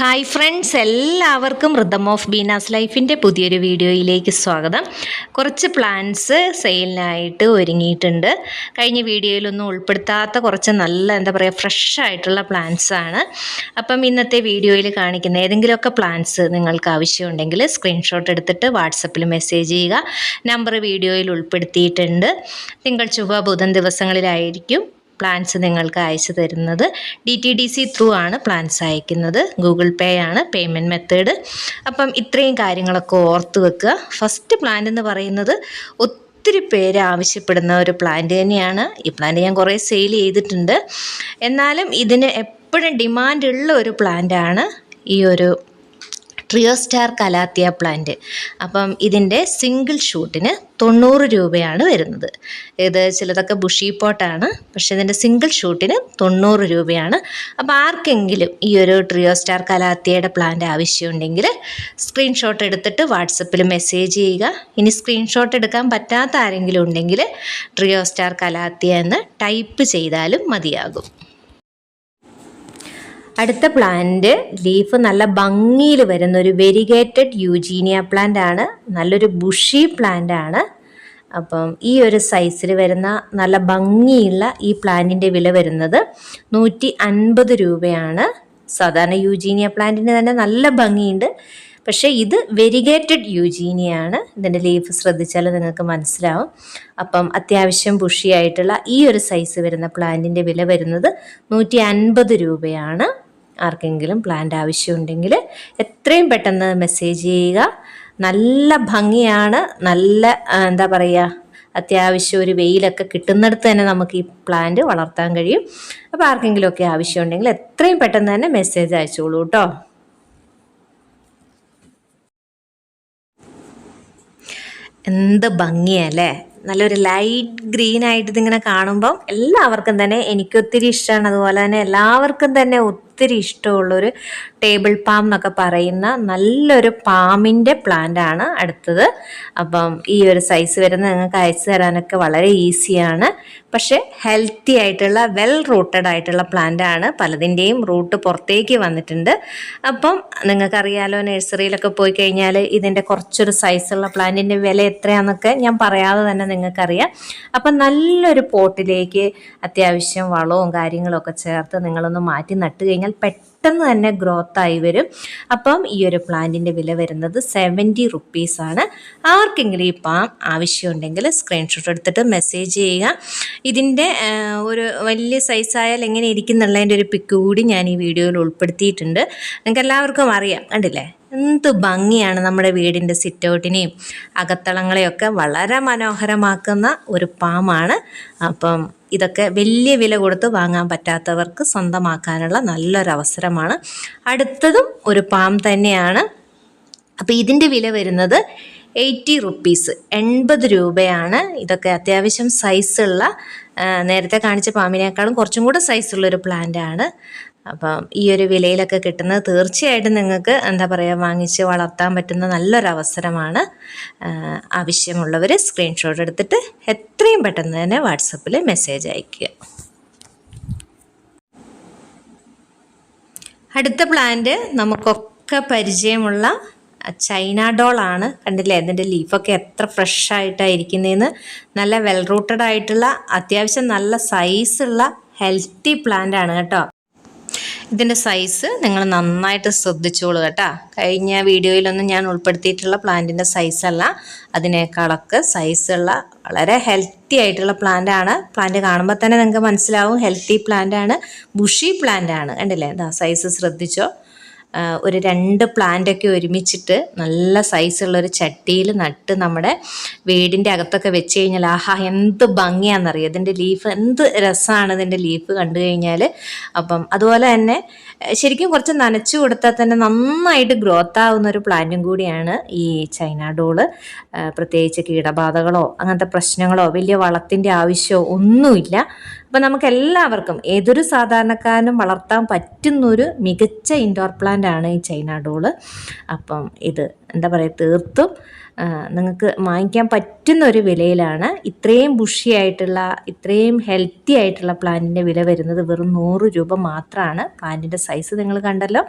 Hi friends എല്ലാവർക്കും rhythm of Beena's ലൈഫിന്റെ പുതിയൊരു വീഡിയോയിലേക്ക് സ്വാഗതം. കുറച്ച് പ്ലാന്റ്സ് സെയിലിനായിട്ട് ഒരുങ്ങിയിട്ടുണ്ട്. കഴിഞ്ഞ വീഡിയോയിലൊന്നും ഉൾപ്പെടുത്താത്ത കുറച്ച് നല്ല എന്താ പറയുക ഫ്രഷ് ആയിട്ടുള്ള പ്ലാന്റ്സ് ആണ്. അപ്പം ഇന്നത്തെ വീഡിയോയിൽ കാണിക്കുന്ന ഏതെങ്കിലുമൊക്കെ പ്ലാന്റ്സ് നിങ്ങൾക്ക് ആവശ്യമുണ്ടെങ്കിൽ സ്ക്രീൻഷോട്ട് എടുത്തിട്ട് വാട്സപ്പിൽ മെസ്സേജ് ചെയ്യുക. നമ്പർ വീഡിയോയിൽ ഉൾപ്പെടുത്തിയിട്ടുണ്ട്. തിങ്കൾ ചൊവ്വ ബുധൻ ദിവസങ്ങളിലായിരിക്കും. പ്ലാൻസ് നിങ്ങൾക്ക് അയച്ചു തരുന്നത് D T D C through ആണ് പ്ലാൻസ് അയക്കുന്നത്. ഗൂഗിൾ പേ ആണ് പേയ്മെന്റ് മെത്തേഡ് അപ്പം ഇത്രയും കാര്യങ്ങളൊക്കെ ഓർത്ത് വെക്കുക. ഫസ്റ്റ് പ്ലാൻ എന്ന് പറയുന്നത് ഒത്തിരി പേര് ആവശ്യപ്പെടുന്ന ഒരു പ്ലാന്റ് തന്നെയാണ്. ഈ പ്ലാന്റ് ഞാൻ കുറേ സെയിൽ ചെയ്തിട്ടുണ്ട്. എന്നാലും ഇതിന് എപ്പോഴും ഡിമാൻഡ് ഉള്ള ഒരു പ്ലാന്റാണ് ഈ ഒരു ട്രിയോ സ്റ്റാർ കലാത്തിയ പ്ലാന്റ് അപ്പം ഇതിന്റെ സിംഗിൾ ഷൂട്ടിന് തൊണ്ണൂറ് രൂപയാണ് വരുന്നത്. ഇത് ചിലതൊക്കെ ബുഷി പോട്ടാണ് പക്ഷേ ഇതിന്റെ സിംഗിൾ ഷൂട്ടിന് തൊണ്ണൂറ് രൂപയാണ്. അപ്പോൾ ആർക്കെങ്കിലും ഈ ഒരു ട്രിയോ സ്റ്റാർ കലാത്തിയയുടെ പ്ലാന്റ് ആവശ്യമുണ്ടെങ്കിൽ സ്ക്രീൻഷോട്ട് എടുത്തിട്ട് വാട്സപ്പിൽ മെസ്സേജ് ചെയ്യുക. ഇനി സ്ക്രീൻഷോട്ട് എടുക്കാൻ പറ്റാത്ത ആരെങ്കിലും ഉണ്ടെങ്കിൽ ട്രിയോ സ്റ്റാർ കലാത്തിയ എന്ന് ടൈപ്പ് ചെയ്താലും മതിയാകും. അടുത്ത പ്ലാന്റ് ലീഫ് നല്ല ഭംഗിയിൽ വരുന്ന ഒരു വെരിഗേറ്റഡ് യൂജീനിയ പ്ലാന്റ് ആണ്. നല്ലൊരു ബുഷി പ്ലാന്റ് ആണ്. അപ്പം ഈ ഒരു സൈസിൽ വരുന്ന നല്ല ഭംഗിയുള്ള ഈ പ്ലാന്റിന്റെ വില വരുന്നത് നൂറ്റി അൻപത് രൂപയാണ്. സാധാരണ യൂജീനിയ പ്ലാന്റിന് തന്നെ നല്ല ഭംഗിയുണ്ട്. പക്ഷേ ഇത് വെരിഗേറ്റഡ് യൂജീനിയാണ് ഇതിന്റെ ലീഫ് ശ്രദ്ധിച്ചാൽ നിങ്ങൾക്ക് മനസ്സിലാവും. അപ്പം അത്യാവശ്യം ബുഷിയായിട്ടുള്ള ഈ ഒരു സൈസ് വരുന്ന പ്ലാന്റിന്റെ വില വരുന്നത് നൂറ്റി രൂപയാണ്. ആർക്കെങ്കിലും പ്ലാന്റ് ആവശ്യമുണ്ടെങ്കിൽ എത്രയും പെട്ടെന്ന് മെസ്സേജ് ചെയ്യുക. നല്ല ഭംഗിയാണ്. നല്ല എന്താ പറയുക അത്യാവശ്യം ഒരു വെയിലൊക്കെ കിട്ടുന്നിടത്ത് തന്നെ നമുക്ക് ഈ പ്ലാന്റ് വളർത്താൻ കഴിയും. അപ്പോൾ ആർക്കെങ്കിലുമൊക്കെ ആവശ്യമുണ്ടെങ്കിൽ എത്രയും പെട്ടെന്ന് തന്നെ മെസ്സേജ് അയച്ചോളൂ കേട്ടോ. എന്ത് ഭംഗിയല്ലേ? നല്ലൊരു ലൈറ്റ് ഗ്രീൻ ആയിട്ട് ഇതിങ്ങനെ കാണുമ്പം എല്ലാവർക്കും തന്നെ എനിക്കൊത്തിരി ഇഷ്ടമാണ് അതുപോലെ തന്നെ എല്ലാവർക്കും തന്നെ ഒത്തിരി ഇഷ്ടമുള്ളൊരു ടേബിൾ പാം എന്നൊക്കെ പറയുന്ന നല്ലൊരു പാമിന്റെ ആണ് അടുത്തത്. അപ്പം ഈ ഒരു സൈസ് വരുന്ന നിങ്ങൾക്ക് അയച്ചു തരാനൊക്കെ വളരെ ഈസിയാണ് പക്ഷേ ഹെൽത്തി ആയിട്ടുള്ള വെൽ റൂട്ടഡ് ആയിട്ടുള്ള ആണ് പലതിന്റെയും റൂട്ട് പുറത്തേക്ക് വന്നിട്ടുണ്ട്. അപ്പം നിങ്ങൾക്കറിയാലോ നഴ്സറിയിലൊക്കെ പോയി കഴിഞ്ഞാൽ ഇതിന്റെ കുറച്ചൊരു സൈസുള്ള പ്ലാന്റിന്റെ വില എത്രയാണെന്നൊക്കെ ഞാൻ പറയാതെ തന്നെ നിങ്ങൾക്കറിയാം. അപ്പം നല്ലൊരു പോട്ടിലേക്ക് അത്യാവശ്യം വളവും കാര്യങ്ങളൊക്കെ ചേർത്ത് നിങ്ങളൊന്ന് മാറ്റി നട്ട് കഴിഞ്ഞാൽ പെട്ടെന്ന് തന്നെ ഗ്രോത്ത് ആയി വരും. അപ്പം ഈ ഒരു പ്ലാന്റിന്റെ വില വരുന്നത് സെവന്റി റുപ്പീസാണ് ആർക്കെങ്കിലും ഈ പാം ആവശ്യമുണ്ടെങ്കിൽ സ്ക്രീൻഷോട്ട് എടുത്തിട്ട് മെസ്സേജ് ചെയ്യുക. ഇതിന്റെ ഒരു വലിയ സൈസായാൽ എങ്ങനെ ഇരിക്കുന്നുള്ളതിന്റെ ഒരു പിക്ക് കൂടി ഞാൻ ഈ വീഡിയോയിൽ ഉൾപ്പെടുത്തിയിട്ടുണ്ട്. നിങ്ങൾക്ക് എല്ലാവർക്കും അറിയാം കണ്ടില്ലേ? എന്ത് ഭംഗിയാണ് നമ്മുടെ വീടിന്റെ സിറ്റൗട്ടിനെയും അകത്തളങ്ങളെയൊക്കെ വളരെ മനോഹരമാക്കുന്ന ഒരു പാമാണ് അപ്പം ഇതൊക്കെ വലിയ വില കൊടുത്ത് വാങ്ങാൻ പറ്റാത്തവർക്ക് സ്വന്തമാക്കാനുള്ള നല്ലൊരു അവസരമാണ് അടുത്തതും ഒരു പാം തന്നെയാണ്. അപ്പോൾ ഇതിന്റെ വില വരുന്നത് എയ്റ്റി റുപ്പീസ്. എൺപത് രൂപയാണ് ഇതൊക്കെ അത്യാവശ്യം സൈസുള്ള നേരത്തെ കാണിച്ച പാമ്പിനേക്കാളും കുറച്ചും കൂടെ സൈസുള്ളൊരു പ്ലാന്റ് ആണ്. അപ്പം ഈ ഒരു വിലയിലൊക്കെ കിട്ടുന്നത് തീർച്ചയായിട്ടും നിങ്ങൾക്ക് എന്താ പറയുക വാങ്ങിച്ച് വളർത്താൻ പറ്റുന്ന നല്ലൊരു അവസരമാണ്. ആവശ്യമുള്ളവർ സ്ക്രീൻഷോട്ട് എടുത്തിട്ട് എത്രയും പെട്ടെന്ന് തന്നെ വാട്സപ്പിൽ മെസ്സേജ് അയക്കുക അടുത്ത പ്ലാന്റ് നമുക്കൊക്കെ പരിചയമുള്ള ചൈന ഡോളാണ് കണ്ടില്ലേ? അതിന്റെ ലീഫൊക്കെ എത്ര ഫ്രഷ് ആയിട്ടായിരിക്കുന്നതെന്ന് നല്ല വെൽ റൂട്ടഡ് ആയിട്ടുള്ള അത്യാവശ്യം നല്ല സൈസുള്ള ഹെൽത്തി പ്ലാന്റ് ആണ് കേട്ടോ. ഇതിന്റെ സൈസ് നിങ്ങൾ നന്നായിട്ട് ശ്രദ്ധിച്ചോളൂ കേട്ടോ. കഴിഞ്ഞ വീഡിയോയിലൊന്നും ഞാൻ ഉൾപ്പെടുത്തിയിട്ടുള്ള പ്ലാന്റിന്റെ സൈസല്ല അതിനേക്കാളൊക്കെ സൈസുള്ള വളരെ ഹെൽത്തി ആയിട്ടുള്ള പ്ലാന്റ് ആണ്. പ്ലാന്റ് കാണുമ്പോൾ തന്നെ നിങ്ങൾക്ക് മനസ്സിലാവും. ഹെൽത്തി പ്ലാന്റ് ആണ്. ബുഷി പ്ലാന്റ് ആണ്. കണ്ടില്ലേ? എന്താ സൈസ് ശ്രദ്ധിച്ചോ? ഒരു രണ്ട് പ്ലാന്റൊക്കെ ഒരുമിച്ചിട്ട് നല്ല സൈസുള്ള ഒരു ചട്ടിയിൽ നട്ട് നമ്മുടെ വീടിന്റെ അകത്തൊക്കെ വെച്ച് കഴിഞ്ഞാൽ ആഹാ എന്ത് ഭംഗിയാണെന്നറിയാം ഇതിന്റെ ലീഫ് എന്ത് രസമാണ് ഇതിന്റെ ലീഫ് കണ്ടു കഴിഞ്ഞാൽ അപ്പം അതുപോലെ തന്നെ ശരിക്കും കുറച്ച് നനച്ചു കൊടുത്താൽ തന്നെ നന്നായിട്ട് ഗ്രോത്ത് ആവുന്ന ഒരു പ്ലാന്റും കൂടിയാണ് ഈ ചൈന ഡോൾ പ്രത്യേകിച്ച് കീടബാധകളോ അങ്ങനത്തെ പ്രശ്നങ്ങളോ വലിയ വളത്തിന്റെ ആവശ്യമോ ഒന്നുമില്ല. അപ്പം നമുക്ക് എല്ലാവർക്കും ഏതൊരു സാധാരണക്കാരനും വളർത്താൻ പറ്റുന്നൊരു മികച്ച ഇൻഡോർ പ്ലാന്റ് ആണ് ഈ ചൈന ഡോൾ. അപ്പം ഇത് എന്താ പറയുക തീർത്തും നിങ്ങൾക്ക് വാങ്ങിക്കാൻ പറ്റുന്ന ഒരു വിലയിലാണ്. ഇത്രയും ബുഷിയായിട്ടുള്ള ഇത്രയും ഹെൽത്തി ആയിട്ടുള്ള പ്ലാന്റിന്റെ വില വരുന്നത് വെറും നൂറ് രൂപ മാത്രമാണ് പ്ലാന്റിന്റെ സൈസ് നിങ്ങൾ കണ്ടല്ലോ.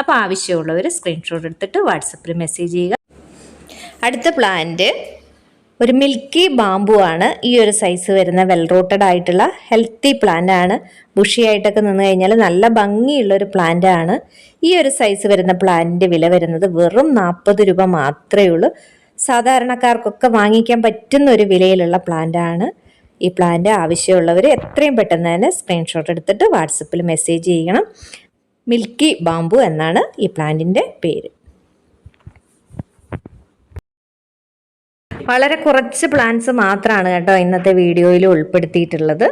അപ്പോൾ ആവശ്യമുള്ളവർ സ്ക്രീൻഷോട്ട് എടുത്തിട്ട് വാട്സപ്പിൽ മെസ്സേജ് ചെയ്യുക. അടുത്ത പ്ലാന്റ് ഒരു മിൽക്കി ബാമ്പു ആണ് ഈ ഒരു സൈസ് വരുന്ന വെൽ റൂട്ടഡ് ആയിട്ടുള്ള ഹെൽത്തി പ്ലാന്റ് ആണ്. ബുഷിയായിട്ടൊക്കെ നിന്ന് കഴിഞ്ഞാൽ നല്ല ഭംഗിയുള്ള ഒരു പ്ലാന്റ് ആണ്. ഈ ഒരു സൈസ് വരുന്ന പ്ലാന്റിന്റെ വില വരുന്നത് വെറും നാൽപ്പത് രൂപ മാത്രമേ ഉള്ളൂ. സാധാരണക്കാർക്കൊക്കെ വാങ്ങിക്കാൻ പറ്റുന്ന ഒരു വിലയിലുള്ള പ്ലാന്റ് ആണ്. ഈ പ്ലാന്റ് ആവശ്യമുള്ളവർ എത്രയും പെട്ടെന്ന് തന്നെ സ്ക്രീൻഷോട്ട് എടുത്തിട്ട് വാട്സപ്പിൽ മെസ്സേജ് ചെയ്യണം. മിൽക്കി ബാമ്പു എന്നാണ് ഈ പ്ലാന്റിന്റെ പേര്. വളരെ കുറച്ച് പ്ലാന്റ്സ് മാത്രമാണ് കേട്ടോ ഇന്നത്തെ വീഡിയോയിൽ ഉൾപ്പെടുത്തിയിട്ടുള്ളത്.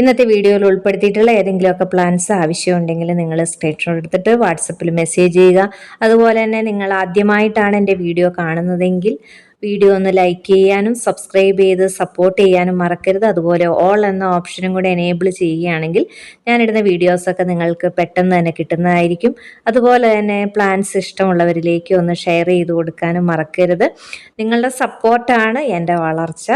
ഇന്നത്തെ വീഡിയോയിൽ ഉൾപ്പെടുത്തിയിട്ടുള്ള ഏതെങ്കിലുമൊക്കെ പ്ലാൻസ് ആവശ്യമുണ്ടെങ്കിൽ നിങ്ങൾ സ്ക്രീൻഷോട്ട് എടുത്തിട്ട് വാട്സപ്പിൽ മെസ്സേജ് ചെയ്യുക. അതുപോലെ തന്നെ നിങ്ങൾ ആദ്യമായിട്ടാണ് എന്റെ വീഡിയോ കാണുന്നതെങ്കിൽ വീഡിയോ ഒന്ന് ലൈക്ക് ചെയ്യാനും സബ്സ്ക്രൈബ് ചെയ്ത് സപ്പോർട്ട് ചെയ്യാനും മറക്കരുത്. അതുപോലെ ഓൾ എന്ന ഓപ്ഷനും കൂടെ എനേബിൾ ചെയ്യുകയാണെങ്കിൽ ഞാനിടുന്ന വീഡിയോസൊക്കെ നിങ്ങൾക്ക് പെട്ടെന്ന് തന്നെ കിട്ടുന്നതായിരിക്കും. അതുപോലെ തന്നെ പ്ലാൻസ് ഇഷ്ടമുള്ളവരിലേക്ക് ഒന്ന് ഷെയർ ചെയ്ത് കൊടുക്കാനും മറക്കരുത്. നിങ്ങളുടെ സപ്പോർട്ടാണ് എന്റെ വളർച്ച.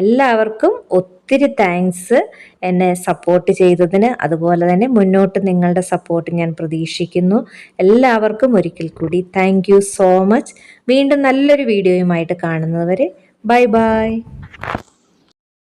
എല്ലാവർക്കും ഒത്തിരി താങ്ക്സ് എന്നെ സപ്പോർട്ട് ചെയ്തതിന്. അതുപോലെ തന്നെ മുന്നോട്ട് നിങ്ങളുടെ സപ്പോർട്ട് ഞാൻ പ്രതീക്ഷിക്കുന്നു. എല്ലാവർക്കും ഒരിക്കൽ കൂടി താങ്ക് സോ മച്ച് വീണ്ടും നല്ലൊരു വീഡിയോയുമായിട്ട് കാണുന്നവരെ ബൈ ബൈ